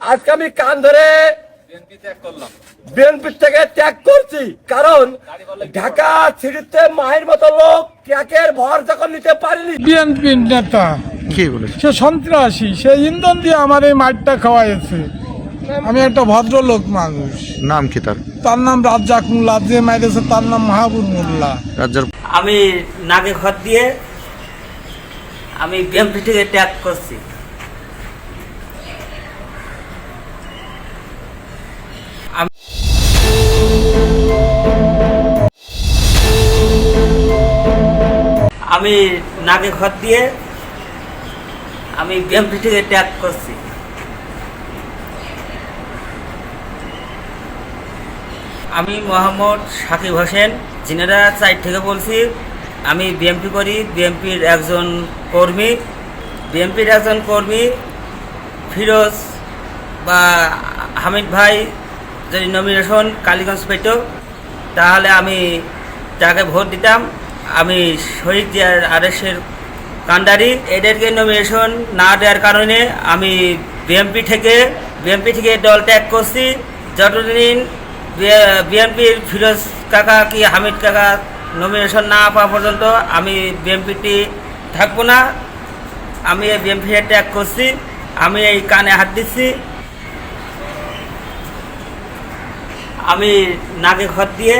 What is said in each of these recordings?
আজকে আমি কান ধরে বিএনপি থেকে ত্যাগ করছি। কারণ ঢাকা সিটিতে মায়ের মতো লোক ত্যাগের ভর যখন নিতে পারিনি। বিএনপি নেতা কে বলেছে? সে সন্ত্রাসী সে ইন্ধন দিয়ে আমার এই মাঠটা খাওয়াইছে। আমি একটা ভদ্রলোক মানুষ। নাম কি তার? তার নাম রাজ্জাক মোল্লা যে মাইরেছে তার নাম মাহাবুর মোল্লা। রাজ্জার আমি নাকে ঘর দিয়ে আমি বিএমপি থেকে ত্যাগ করছি। আমি নাকে ঘর দিয়ে আমি বিএমপি থেকে ত্যাগ করছি। আমি মোহাম্মদ সাকিব হোসেন জিনেরা সাইড থেকে বলছি, আমি বিএমপি করি। বিএমপির একজন কর্মী। বিএমপির একজন কর্মী ফিরোজ বা হামিদ ভাই, যদি নমিনেশন কালীগঞ্জ পেত, তাহলে আমি তাকে ভোট দিতাম। আমি শহীদ জিয়ার আদেশের কান্ডারি এদেরকে নমিনেশন না দেওয়ার কারণে আমি বিএমপি থেকে বিএমপি থেকে দল ত্যাগ করছি। যতদিন বিএনপির ফিরোজ কাকা কি হামিদ কাকা নমিনেশন না পাওয়া পর্যন্ত আমি বিএনপিটি থাকব না। আমি এই বিএনপি ত্যাগ করছি। আমি এই কানে হাত দিচ্ছি। আমি নাকে ঘর দিয়ে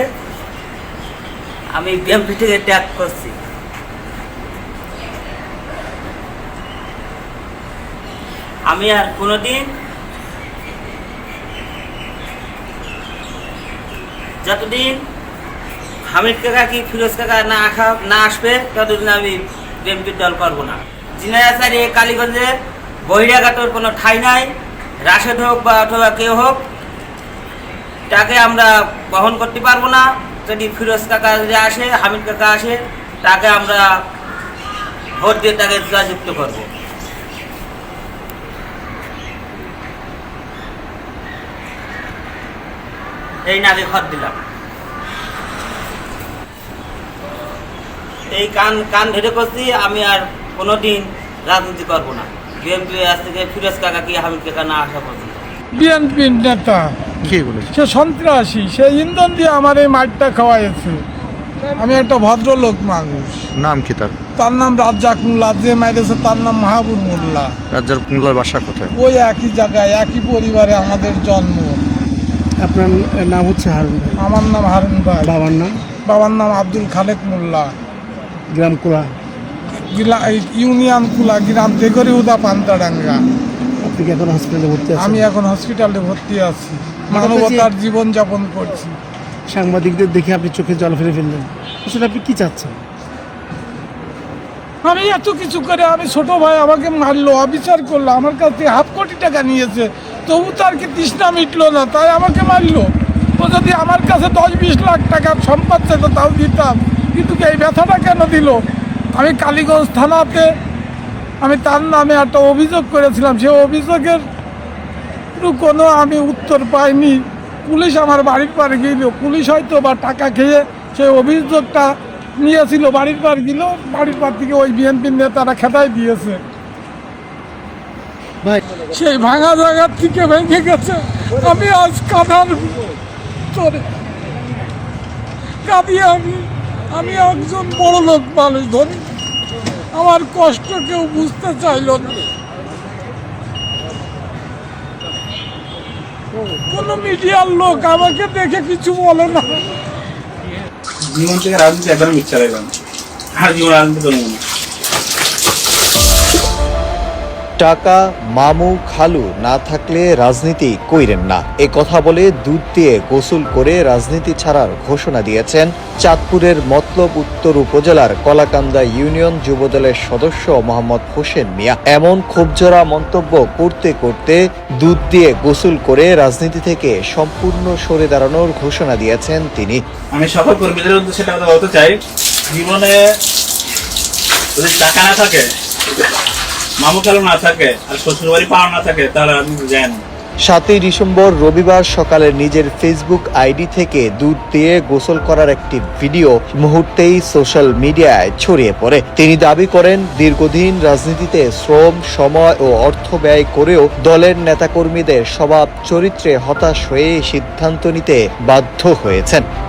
আমি বিএমপি থেকে ত্যাগ করছি। আমি আর কোনোদিন যতদিন হামিদ কাকা কি ফিরোজ কাকা না আসা না আসবে, ততদিন আমি বিএনপির দল করব না। জিনারাসারি কালীগঞ্জে বহিরাগতর কোনো ঠাই নাই। রাশেদ হোক বা অথবা কেউ হোক, তাকে আমরা বহন করতে পারব না। যদি ফিরোজ কাকা যদি আসে, হামিদ কাকা আসে, তাকে আমরা ভোট দিয়ে তাকে জয়যুক্ত করব। এই নাকে খত দিলাম। এই কান কান ধরে করছি, আমি আর কোনোদিন রাজনীতি করব না। বিএনপি আজ থেকে ফিরোজ কাকা কি হামিদ কাকা না আসা পর্যন্ত? বিএনপি নেতা। কে বলেছে। সে সন্ত্রাসী সে ইন্ধন দিয়ে আমার এই মাঠটা খাওয়াইছে। আমি একটা ভদ্রলোক মানুষ। নাম কি তার? তার নাম রাজ্জাক মোল্লা যে মাইরেছে তার নাম মাহাবুর মোল্লা। রাজ্জার মোল্লার বাসা কোথায়? ওই একই জায়গায় একই পরিবারে আমাদের জন্ম। আপনার নাম হচ্ছে হারুন ভাই। আমার নাম হারুন ভাই। বাবার নাম? বাবার নাম আব্দুল খালেক মোল্লা। গ্রাম কোলা? গিলা- এই ইউনিয়ন কুলা গ্রাম তেগরি উদা পান্তাডাঙ্গা। আপনি কি এখন হসপিটালে ভর্তি আছেন? আমি এখন হসপিটালে ভর্তি আছি। মানবতার জীবন যাপন করছি। সাংবাদিকদের দেখে আপনি চোখে জল ফেলে ফেললেন। আসলে আপনি কি চাচ্ছেন? আমি এত কিছু করে আমি ছোট ভাই আমাকে মারলো অবিচার করল আমার কাছ থেকে হাফ কোটি টাকা নিয়েছে তবু তার কি তৃষ্ণা মিটলো না তাই আমাকে মারলো। ও যদি আমার কাছে দশ বিশ লাখ টাকার সম্পদ যেত তাও দিতাম। কিন্তু এই ব্যথাটা কেন দিল? আমি কালীগঞ্জ থানাতে আমি তার নামে একটা অভিযোগ করেছিলাম সে অভিযোগের কোনো আমি উত্তর পাইনি। পুলিশ আমার বাড়ির পার গেল। পুলিশ হয়তো বা টাকা খেয়ে সেই অভিযোগটা নিয়েছিল বাড়ির পার গেল বাড়ির পার থেকে ওই বিএনপির নেতারা খেতাই দিয়েছে। সেই ভাঙা জায়গার থেকে ভেঙে গেছে। আমি আজ কাঁধার তোরে কাঁদিয়ে আমি আমি একজন বড় লোক মানুষ ধরি আমার কষ্ট কেউ বুঝতে চাইল না। কোনো মিডিয়ার লোক আমাকে দেখে কিছু বলে না। জীবন থেকে রাজনীতি একদম ইচ্ছা রাখলাম আর জীবন রাজনীতি করব না টাকা, মামু, খালু না থাকলে রাজনীতি কইরেন না। এ কথা বলে দুধ দিয়ে গোসল করে রাজনীতি ছাড়ার ঘোষণা দিয়েছেন চাঁদপুরের মতলব উত্তর উপজেলার কলাকান্দা ইউনিয়ন যুবদলের সদস্য মোহাম্মদ হোসেন মিয়া। এমন ক্ষোভজোড়া মন্তব্য করতে করতে দুধ দিয়ে গোসল করে রাজনীতি থেকে সম্পূর্ণ সরে দাঁড়ানোর ঘোষণা দিয়েছেন তিনি। আমি সকল কর্মীদের উদ্দেশ্যে কথা বলতে চাই। জীবনে যদি টাকা না থাকে সাতই ডিসেম্বর রবিবার সকালে নিজের ফেসবুক আইডি থেকে দুধ দিয়ে গোসল করার একটি ভিডিও মুহূর্তেই সোশ্যাল মিডিয়ায় ছড়িয়ে পড়ে। তিনি দাবি করেন, দীর্ঘদিন রাজনীতিতে শ্রম, সময় ও অর্থ ব্যয় করেও দলের নেতাকর্মীদের স্বভাব চরিত্রে হতাশ হয়ে সিদ্ধান্ত নিতে বাধ্য হয়েছেন।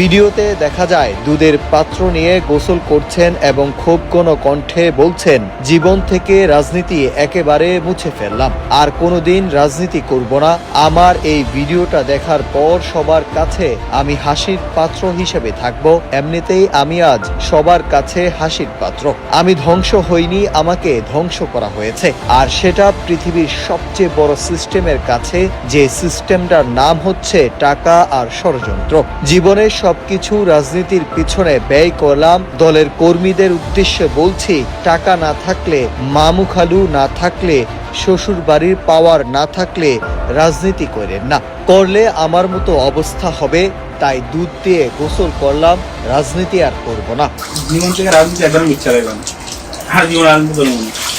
ভিডিওতে দেখা যায়, দুধের পাত্র নিয়ে গোসল করছেন এবং খুব কোনো কণ্ঠে বলছেন, জীবন থেকে রাজনীতি একেবারে মুছে ফেললাম। আর কোনোদিন রাজনীতি করব না। আমার এই ভিডিওটা দেখার পর সবার কাছে আমি হাসির পাত্র হিসেবে থাকব। এমনিতেই আমি আজ সবার কাছে হাসির পাত্র। আমি ধ্বংস হইনি, আমাকে ধ্বংস করা হয়েছে। আর সেটা পৃথিবীর সবচেয়ে বড় সিস্টেমের কাছে, যে সিস্টেমটার নাম হচ্ছে টাকা আর ষড়যন্ত্র। জীবনের সবকিছু রাজনীতির পিছনে ব্যয় করলাম। দলের কর্মীদের উদ্দেশ্যে বলছি, টাকা না থাকলে, মামু খালু না থাকলে, শ্বশুর বাড়ির পাওয়ার না থাকলে রাজনীতি করেন না। করলে আমার মতো অবস্থা হবে, তাই দুধ দিয়ে গোসল করলাম, রাজনীতি আর করব না। জীবন থেকে রাজনীতি একদম ইচ্ছা লাগবে না। আর জীবন রাজনীতি করব না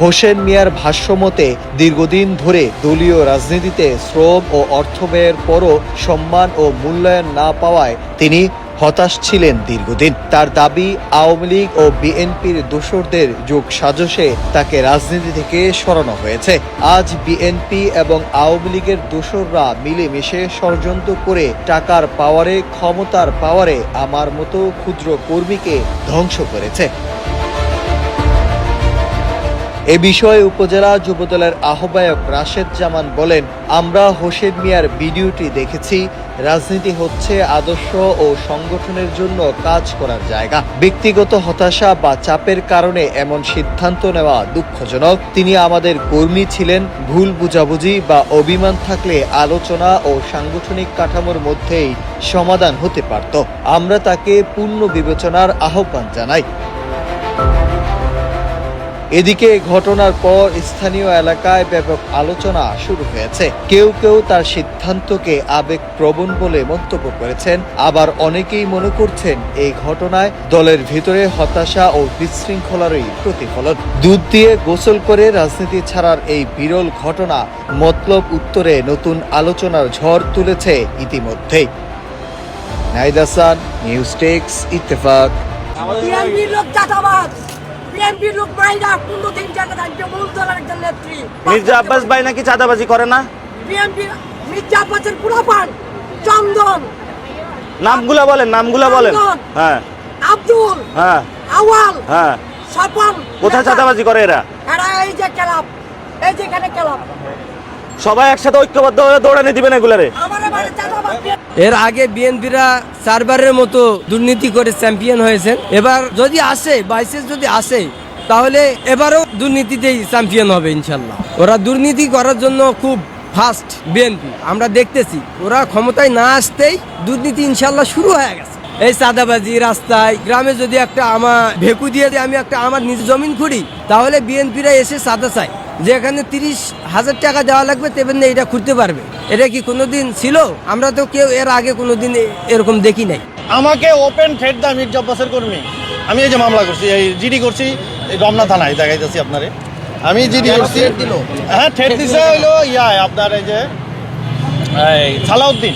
হোসেন মিয়ার ভাষ্যমতে, দীর্ঘদিন ধরে দলীয় রাজনীতিতে শ্রম ও অর্থ ব্যয়ের পরও সম্মান ও মূল্যায়ন না পাওয়ায় তিনি হতাশ ছিলেন দীর্ঘদিন। তার দাবি, আওয়ামী লীগ ও বিএনপির দোসরদের যোগ সাজসে তাকে রাজনীতি থেকে সরানো হয়েছে। আজ বিএনপি এবং আওয়ামী লীগের দোসররা মিলেমিশে ষড়যন্ত্র করে টাকার পাওয়ারে, ক্ষমতার পাওয়ারে আমার মতো ক্ষুদ্র কর্মীকে ধ্বংস করেছে। এ বিষয়ে উপজেলা যুবদলের আহ্বায়ক রাশেদ জামান বলেন, আমরা হোসেন মিয়ার ভিডিওটি দেখেছি। রাজনীতি হচ্ছে আদর্শ ও সংগঠনের জন্য কাজ করার জায়গা। ব্যক্তিগত হতাশা বা চাপের কারণে এমন সিদ্ধান্ত নেওয়া দুঃখজনক। তিনি আমাদের কর্মী ছিলেন, ভুল বুঝাবুঝি বা অভিমান থাকলে আলোচনা ও সাংগঠনিক কাঠামোর মধ্যেই সমাধান হতে পারত। আমরা তাকে পূর্ণ বিবেচনার আহ্বান জানাই। এদিকে ঘটনার পর স্থানীয় এলাকায় ব্যাপক আলোচনা শুরু হয়েছে। কেউ কেউ তার সিদ্ধান্তকে আবেগপ্রবণ বলে মন্তব্য করেছেন। আবার অনেকেই মনে করছেন এই ঘটনায় দলের ভিতরে হতাশা ও বিশৃঙ্খলারই প্রতিফলন। দুধ দিয়ে গোসল করে রাজনীতি ছাড়ার এই বিরল ঘটনা মতলব উত্তরে নতুন আলোচনার ঝড় তুলেছে ইতিমধ্যেই। নাইদাসান নিউজ টেক্স ইত্তেফাক। বিএনপির লোক বিএনপির লোক মাইরা কোনদিন জায়গা থাকবে মূল দলের একজন নেত্রী। মির্জা আব্বাস ভাই নাকি চাঁদাবাজি করে না? বিএনপি মির্জা আব্বাসের পুরাপান চন্দন। নামগুলা বলেন নামগুলা বলেন। হ্যাঁ। আব্দুল হ্যাঁ। আওয়াল হ্যাঁ। স্বপন কোথায় চাঁদাবাজি করে এরা? এরা এই যে ক্লাব এই যে এখানে ক্লাব। সবাই একসাথে ঐক্যবদ্ধ হয়ে দৌড়ানি দিবেন এগুলারে। এর আগে বিএনপিরা চারবারের মতো দুর্নীতি করে চ্যাম্পিয়ন হয়েছেন। এবার যদি আসে, বাইসেস যদি আসে, তাহলে এবারও দুর্নীতিতেই চ্যাম্পিয়ন হবে ইনশাল্লাহ। ওরা দুর্নীতি করার জন্য খুব ফাস্ট বিএনপি। আমরা দেখতেছি, ওরা ক্ষমতায় না আসতেই দুর্নীতি ইনশাল্লাহ শুরু হয়ে গেছে। এই চাঁদাবাজি রাস্তায়, গ্রামে যদি একটা আমার ভেকু দিয়ে আমি একটা আমার নিজ জমিন খুঁড়ি, তাহলে বিএনপিরা এসে চাঁদা চায়। যে এখানে তিরিশ হাজার টাকা দেওয়া লাগবে তেমনি এটা খুঁড়তে পারবে। এটা কি কোনোদিন ছিল? আমরা তো কেউ এর আগে কোনোদিন এরকম দেখি নাই। আমাকে ওপেন থ্রেড দা মির্জা আব্বাসের কর্মী। আমি এই যে মামলা করছি এই জিডি করছি এই রমনা থানায় দেখাইতেছি আপনারে। আমি জিডি করছি। হ্যাঁ থ্রেড দিছে হইল ইয়া আপনার এই যে এই সালাউদ্দিন।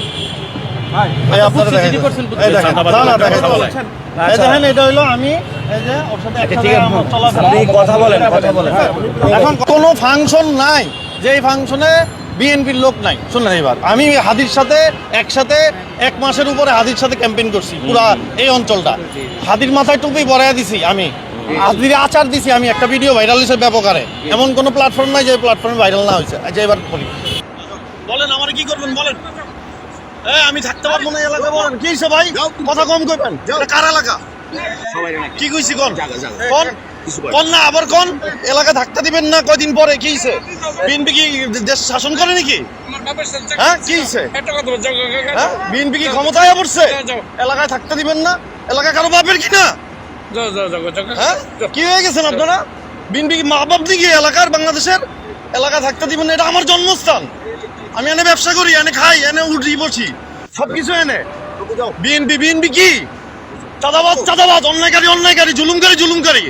এই আপনারা দেখাইতেছি। এই দেখেন, না, না, দেখাইতেছি। এই দেখেন এটা হইল আমি যে কথা বলেন কথা বলেন। এখন কোনো ফাংশন নাই যেই ফাংশনে বিএনপির লোক নাই। শুনলেন এবার আমি হাদির সাথে একসাথে এক মাসের উপরে হাদির সাথে ক্যাম্পেইন করছি পুরা এই অঞ্চলটা। হাদির মাথায় টুপি পরাইয়া দিছি আমি। হাদির আচার দিছি আমি একটা ভিডিও ভাইরাল হয়েছে ব্যাপকারে। এমন কোনো প্ল্যাটফর্ম নাই যে প্ল্যাটফর্মে ভাইরাল না হয়েছে। আচ্ছা এবার বলি। বলেন আমার কি করবেন বলেন। আমি থাকতে পারব না এই এলাকায় বলেন। কি ভাই? কথা কম কইবেন। এটা কার এলাকা? কি কইছি কোন? কোন? কোন না আবার কোন? এলাকা থাকতে দিবেন না কয়দিন পরে কি হইছে? বিএনপি কি দেশ শাসন করে নাকি? হ্যাঁ কি হইছে? হ্যাঁ বিএনপি কি ক্ষমতায় পড়ছে? এলাকায় থাকতে দিবেন না এলাকা কারও বাপের কি না হ্যাঁ? কি হয়ে গেছেন আপনারা? বিএনপি কি মা বাপ নাকি এলাকার বাংলাদেশের? এলাকা থাকতে দিবেন না এটা আমার জন্মস্থান। আমি এনে ব্যবসা করি, এনে খাই, এনে উঠি, বসি। সবকিছু এনে। বিএনপি বিএনপি কি? চাঁদাবাদ চাঁদাবাদ, অন্যায়কারী অন্যায়কারী, জুলুমকারী জুলুমকারী।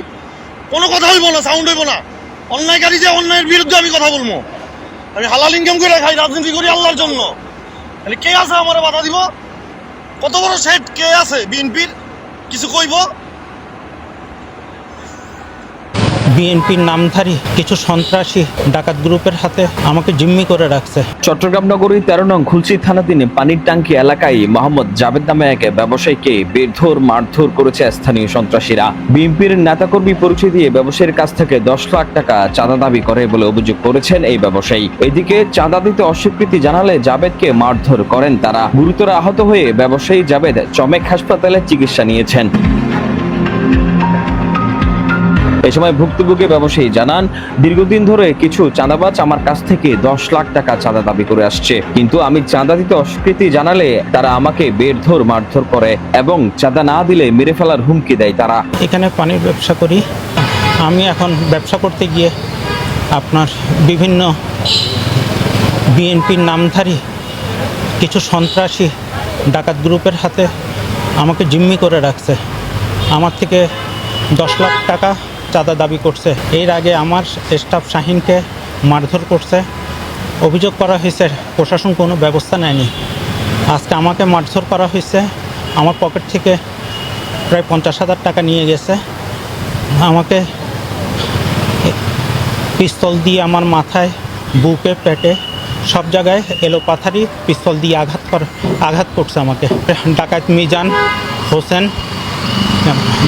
কোনো কথা হইব না সাউন্ড হইব না। অন্যায়কারী যে অন্যায়ের বিরুদ্ধে আমি কথা বলব। আমি হালাল ইনকাম করে খাই, রাজনীতি করি আল্লাহর জন্য। কে আছে আমার বাধা দিব? কত বড় সেট কে আছে বিএনপির? কিছু কইব? বিএনপির নামধারী কিছু সন্ত্রাসী ডাকাত গ্রুপের হাতে আমাকে জিম্মি করে রাখছে। চট্টগ্রাম নগরীর তেরো নং খুলসি থানাধীন পানির ট্যাঙ্কি এলাকায় মোহাম্মদ জাভেদ নামে এক ব্যবসায়ীকে বেধর মারধর করেছে স্থানীয় সন্ত্রাসীরা। বিএনপির নেতাকর্মী পরিচয় দিয়ে ব্যবসায়ীর কাছ থেকে দশ লাখ টাকা চাঁদা দাবি করে বলে অভিযোগ করেছেন এই ব্যবসায়ী। এদিকে চাঁদা দিতে অস্বীকৃতি জানালে জাবেদকে মারধর করেন তারা। গুরুতর আহত হয়ে ব্যবসায়ী জাবেদ চমেক হাসপাতালে চিকিৎসা নিয়েছেন। এ সময় ভুক্তভোগী ব্যবসায়ী জানান, দীর্ঘদিন ধরে কিছু চাঁদাবাজ আমার কাছ থেকে দশ লাখ টাকা চাঁদা দাবি করে আসছে। কিন্তু আমি চাঁদা দিতে অস্বীকৃতি জানালে তারা আমাকে বেরধর, মারধর করে এবং চাঁদা না দিলে মেরে ফেলার হুমকি দেয় তারা। এখানে পানির ব্যবসা করি। আমি এখন ব্যবসা করতে গিয়ে আপনার বিভিন্ন বিএনপির নামধারী, কিছু সন্ত্রাসী ডাকাত গ্রুপের হাতে আমাকে জিম্মি করে রাখছে। আমার থেকে দশ লাখ টাকা চাঁদা দাবি করছে। এর আগে আমার স্টাফ শাহিনকে মারধর করছে। অভিযোগ করা হয়েছে, প্রশাসন কোনো ব্যবস্থা নেয়নি। আজকে আমাকে মারধর করা হয়েছে। আমার পকেট থেকে প্রায় পঞ্চাশ হাজার টাকা নিয়ে গেছে। আমাকে পিস্তল দিয়ে আমার মাথায়, বুকে, পেটে সব জায়গায় এলো পাথারি পিস্তল দিয়ে আঘাত কর আঘাত করছে আমাকে। ডাকাত মিজান হোসেন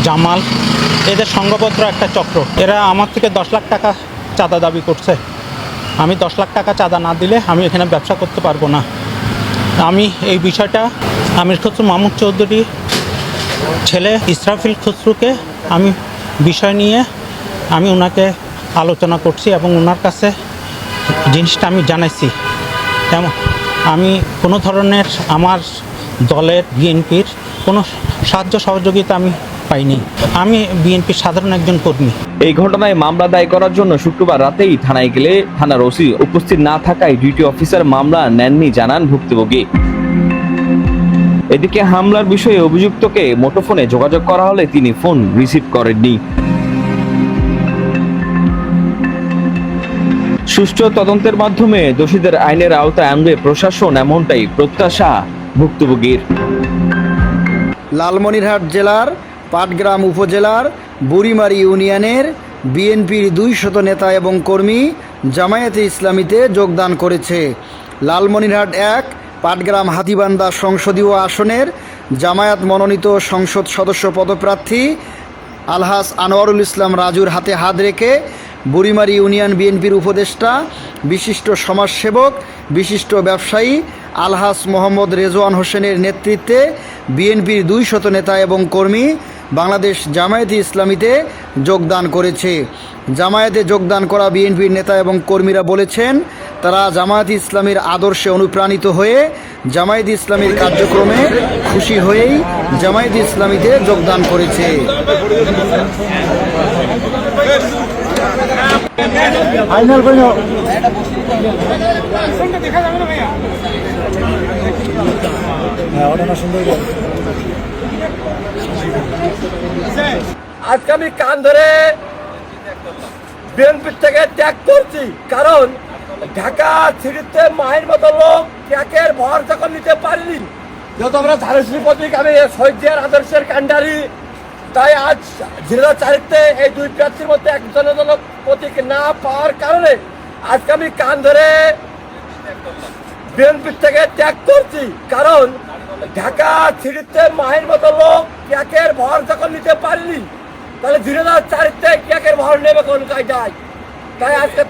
জামাল, এদের সঙ্গপত্র একটা চক্র। এরা আমার থেকে দশ লাখ টাকা চাঁদা দাবি করছে। আমি দশ লাখ টাকা চাঁদা না দিলে আমি এখানে ব্যবসা করতে পারব না। আমি এই বিষয়টা আমির খসরু মাহমুদ চৌধুরী, ছেলে ইসরাফিল খসরুকে আমি বিষয় নিয়ে আমি ওনাকে আলোচনা করছি এবং ওনার কাছে জিনিসটা আমি জানাইছি। তেমন, আমি কোনো ধরনের আমার দলের বিএনপির কোনো সাহায্য সহযোগিতা আমি পাইনি। আমি বিএনপির সাধারণ একজন কর্মী। এই ঘটনায় মামলা দায় করার জন্য শুক্রবার রাতেই থানায় গেলে থানার ওসি উপস্থিত না থাকায় ডিউটি অফিসার মামলা নেননি জানান ভুক্তভোগী। এদিকে হামলার বিষয়ে অভিযুক্তকে মুঠোফোনে যোগাযোগ করা হলে তিনি ফোন রিসিভ করেননি। সুষ্ঠু তদন্তের মাধ্যমে দোষীদের আইনের আওতায় আনবে প্রশাসন এমনটাই প্রত্যাশা। ভুক্তভোগীর। লালমনিরহাট জেলার, পাটগ্রাম উপজেলার, বুড়িমারি ইউনিয়নের বিএনপির দুই শত নেতা এবং কর্মী জামায়াতে ইসলামীতে যোগদান করেছে। লালমনিরহাট এক, পাটগ্রাম হাতিবান্ধা সংসদীয় আসনের জামায়াত মনোনীত সংসদ সদস্য পদপ্রার্থী আলহাস আনোয়ারুল ইসলাম রাজুর হাতে হাত রেখে বুড়িমারি ইউনিয়ন বিএনপির উপদেষ্টা, বিশিষ্ট সমাজসেবক, বিশিষ্ট ব্যবসায়ী আলহাস মোহাম্মদ রেজওয়ান হোসেনের নেতৃত্বে বিএনপির দুই শত নেতা এবং কর্মী বাংলাদেশ জামায়াতে ইসলামীতে যোগদান করেছে। জামায়াতে যোগদান করা বিএনপির নেতা এবং কর্মীরা বলেছেন, তারা জামায়াত ইসলামীর আদর্শে অনুপ্রাণিত হয়ে জামায়াত ইসলামীর কার্যক্রমে খুশি হয়েই জামায়াত ইসলামীতে যোগদান করেছে। ফাইনাল আজকে আমি কান ধরে বিএনপির থেকে ত্যাগ করছি, কারণ ঢাকা সিটিতে মায়ের মতো লোক ত্যাগের ভর যখন নিতে পারিনি যত আমরা ধারশ্রী প্রতীক আমি শহীদের আদর্শের কান্ডারি তাই আজ জেলা চারিত্রে এই দুই প্রার্থীর মধ্যে একজনের জন্য প্রতীক না পাওয়ার কারণে আজকে আমি কান ধরে বিএনপির থেকে ত্যাগ করছি। কারণ ঢাকা সিটিতে মায়ের মতো লোক ত্যাগের ভর যখন নিতে পারিনি তাহলে ধীরে ধীরে চারিত্রে ত্যাগের ভর নেবে কোন কায়দায়? তাই আজকে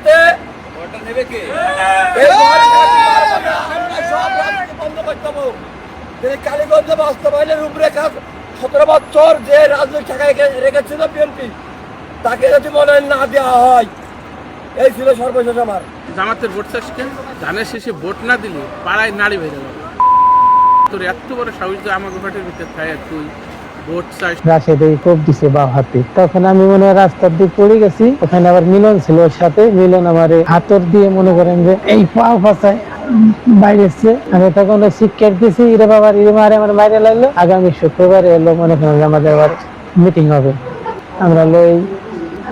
বন্ধ করতে হবে। যদি কালীগঞ্জ বাস্তবায়নের রূপরেখা সতেরো বছর যে রাজনৈতিক ঠেকায় রেখেছিল বিএনপি তাকে যদি মনোনয়ন না দেওয়া হয় এই ছিল সর্বশেষ আমার। জামাতের ভোট চাষকে ধানের শেষে ভোট না দিলে পাড়ায় নাড়ি বেড়ে যাবে তোর এত বড় সাহস যে আমাকে ভোটের ভিতরে খায় তুই রাশেদ কোপ দিছে বা হাতে। তখন আমি মনে হয় রাস্তার দিক পড়ে গেছি। ওখানে আবার মিলন ছিল ওর সাথে। মিলন আমার হাতর দিয়ে মনে করেন যে এই পা ফাঁসায় বাইরে এসছে। আমি তখন শিক্ষার দিছি ইরে বাবার ইরে মারে আমার মাইরে লাগল আগামী শুক্রবারে এলো, মনে করেন আমাদের আবার মিটিং হবে। আমরা লই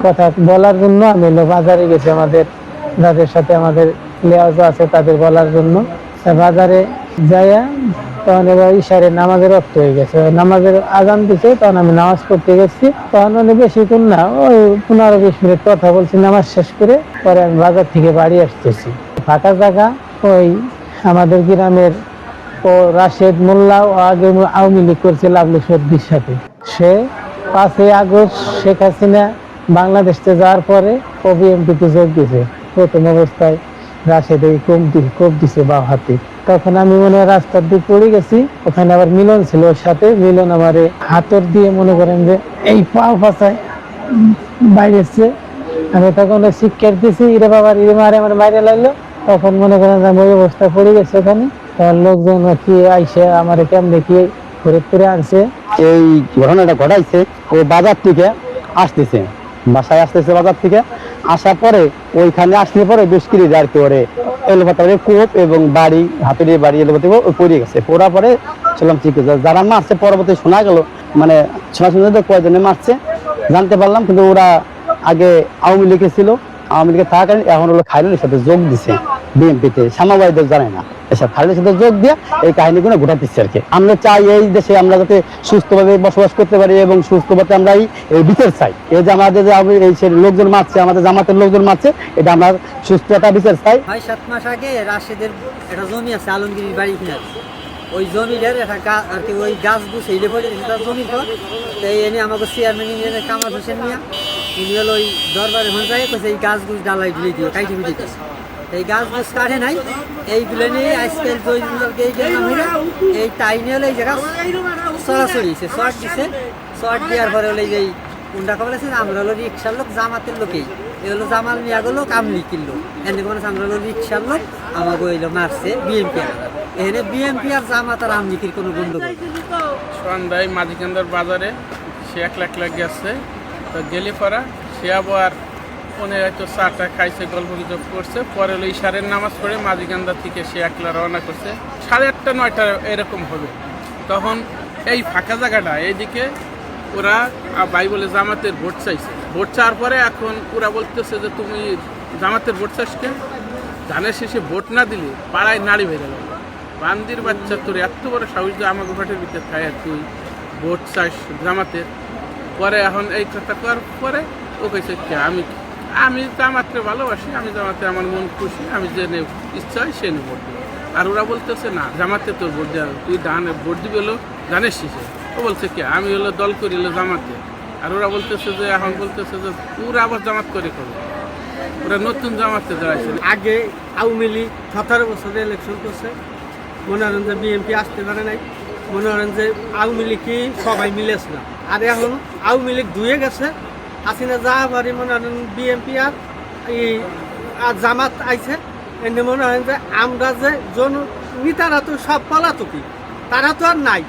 কথা বলার জন্য, আমি হলো বাজারে গেছি আমাদের, যাদের সাথে আমাদের লেয়াজ আছে তাদের বলার জন্য। বাজারে যাইয়া তখন এবার ইশারে নামাজের রক্ত হয়ে গেছে। নামাজের আজান দিছে, তখন আমি নামাজ পড়তে গেছি। তখন মানে বেশিক্ষণ না, ওই পনেরো বিশ মিনিট কথা বলছি, নামাজ শেষ করে পরে আমি বাজার থেকে বাড়ি আসতেছি। ফাঁকা জায়গা ওই আমাদের গ্রামের ও রাশেদ মোল্লা ও আগে আওয়ামী লীগ করছে লাভলু সর্দির সাথে। সে পাঁচই আগস্ট শেখ হাসিনা বাংলাদেশ যাওয়ার পরে ও বিএনপিতে যোগ দিয়েছে। প্রথম অবস্থায় রাশেদ এই কোপ দি- কোপ দিছে বা হাতে। তখন আমি মনে হয় রাস্তার দিক পড়ে গেছি। ওখানে আবার মিলন ছিল ওর সাথে। মিলন আমারে হাতর দিয়ে মনে করেন যে এই পা ফাঁসায় বাইরে এসছে আমি তখন শিক্ষার দিছি, ইরে বাবার ইরে মারে, আমার বাইরে লাগল তখন মনে করেন আমি ওই অবস্থা পড়ে গেছে ওখানে। তখন লোকজন কি আইসে আমার কেমনে কি ফরিদপুরে আনছে। এই ঘটনাটা ঘটাইছে, ও বাজার থেকে আসতেছে, বাসায় আসতেছে বাজার থেকে। আসার পরে ওইখানে আসলে পরে বেশ কিছু আর কি ওরে এলোপাতারে কোপ এবং বাড়ি হাতুড়ি বাড়ি এলোপাতে পড়ে গেছে। পড়ার পরে চললাম চিকিৎসা যারা মারছে, পরবর্তী শোনা গেল মানে শোনা শুনে কয়জনে মারছে, জানতে পারলাম, কিন্তু ওরা আগে আওয়ামী লীগে ছিল। আওয়ামী লীগে থাকাকালীন এখন হলো সাথে যোগ দিছে বিএনপিতে। জানে না। এসব সাথে যোগ দিয়ে এই কাহিনীগুলো ঘটাতেছে আর কি। আমরা চাই এই দেশে আমরা যাতে সুস্থভাবে বসবাস করতে পারি এবং সুস্থভাবে আমরা এই বিচার চাই। এই যে আমাদের যে এই লোকজন মারছে, আমাদের জামাতের লোকজন মারছে, এটা আমরা সুস্থ একটা বিচার চাই। ছয় সাত মাস আগে রাশেদের একটা জমি আছে আলমগিরির বাড়ি ওই জমিটার একটা আর কি ওই গাছ গুছ এইলে পড়ে তার জমির তো এনে আমাকে চেয়ারম্যান ইঞ্জিনিয়ার কামাল হোসেন মিয়া উনি হলো ওই দরবারে যায় কইছে, এই গাছ গুছ ডালাই ঢুলে দিও, কাইটে ফিটে দিয়েছে এই গাছ গুছ কাটে নাই, এইগুলো নিয়ে আজকাল এই হইলে এই তাই নিয়ে হলো এই জায়গা সরাসরি দিছে শর্ট দিছে। শর্ট দেওয়ার পরে হলো এই কোনটা খবর আছে আমরা হলো রিক্সার লোক, জামাতের লোকেই। এ হলো জামাল মিয়া গুলো কামলি কিনলো এনে কোনো আমরা হলো রিক্সার লোক আমাকে হইল মারছে বিএমপি এখানে বিএমপি আর জামাত আর আমলিকির কোনো গন্ডগোল। সন্ধ্যায় মাঝিকান্দার বাজারে সে এক লাখ লাখ গেছে তো গেলে পরা, সে আবার ফোনে হয়তো চাটা খাইছে গল্প গুজব করছে। পরে হলো ইশারের নামাজ পড়ে মাঝিকান্দা থেকে সে একলা রওনা করছে। সাড়ে আটটা, নয়টা এরকম হবে। তখন এই ফাঁকা জায়গাটা, এইদিকে ওরা ভাই বলে জামাতের ভোট চাইছে। ভোট চাওয়ার পরে এখন ওরা বলতেছে যে, তুমি জামাতের ভোট কেন? ধানের শেষে ভোট না দিলে পাড়ায় নাড়ি বেড়ে গেল বান্দির বাচ্চা তোর এত বড় সাহস যে আমাকে ভোটের ভিতরে খায় তুই ভোট চাস জামাতের পরে এখন এই কথা করার পরে ও কেছে কে, আমি? আমি জামাতকে ভালোবাসি, আমি জামাতে আমার মন খুশি, আমি যে ইচ্ছা হয় সে ভোট আর ওরা বলতেছে, না, জামাতে তোর ভোট দেওয়া তুই ধান ভোট দিবি হলো ধানের শেষে। ও বলছে, কে, আমি হলো দল করি হলো জামাতে। আর ওরা বলতেছে যে, এখন বলতেছে যে পুরো আবার জামাত করে করবে ওরা নতুন জামাতে দাঁড়াইছে আগে আওয়ামী লীগ সতেরো বছরে ইলেকশন করছে। মনে করেন যে বিএনপি আসতে পারে নাই, মনে করেন যে আওয়ামী লীগই সবাই মিলেছে না। আর এখন আওয়ামী লীগ ধুয়ে গেছে, হাসিনা যা পারি মনে করেন বিএনপি আর এই আর জামাত আইছে, এনে মনে হয় যে আমরা যে জন নেতারা তো সব পলাতকি তারা তো আর নাই।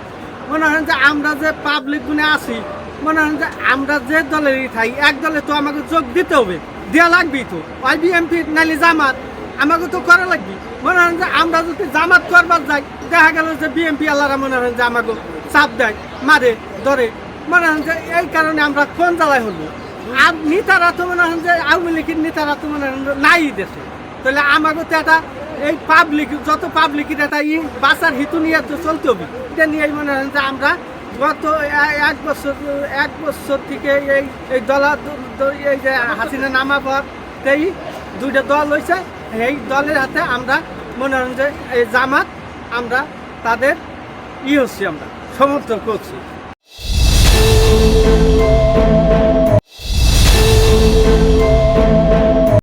মনে হয় যে আমরা যে পাবলিক গুনে আছি, মনে হয় যে আমরা যে দলেরই থাকি এক দলে তো আমাকে যোগ দিতে হবে দেওয়া লাগবেই তো। ওই বিএমপি নাইলে জামাত, আমাকে তো করা লাগবে। মনে হয় যে আমরা যদি জামাত করবার যাই, দেখা গেল যে বিএমপি আল্লাহরা মনে হয় যে আমাকে চাপ দেয়, মারে, ধরে। মনে হয় যে এই কারণে আমরা কোন জ্বালায় হলো আর নেতারা তো মনে হয় যে আওয়ামী লীগের নেতারা তো মনে হয় নাই দেশে। তাহলে আমাকে তো একটা এই পাবলিক যত পাবলিকের একটা ই বাঁচার হিতু নিয়ে তো চলতে হবে। এটা নিয়েই মনে হয় যে আমরা গত এক বছর এক বছর থেকে এই এই দলা এই যে হাসিনা নামা পর এই দুইটা দল হয়েছে এই দলের হাতে আমরা মনে করেন যে এই জামাত আমরা তাদের ই হচ্ছি আমরা, সমর্থন করছি।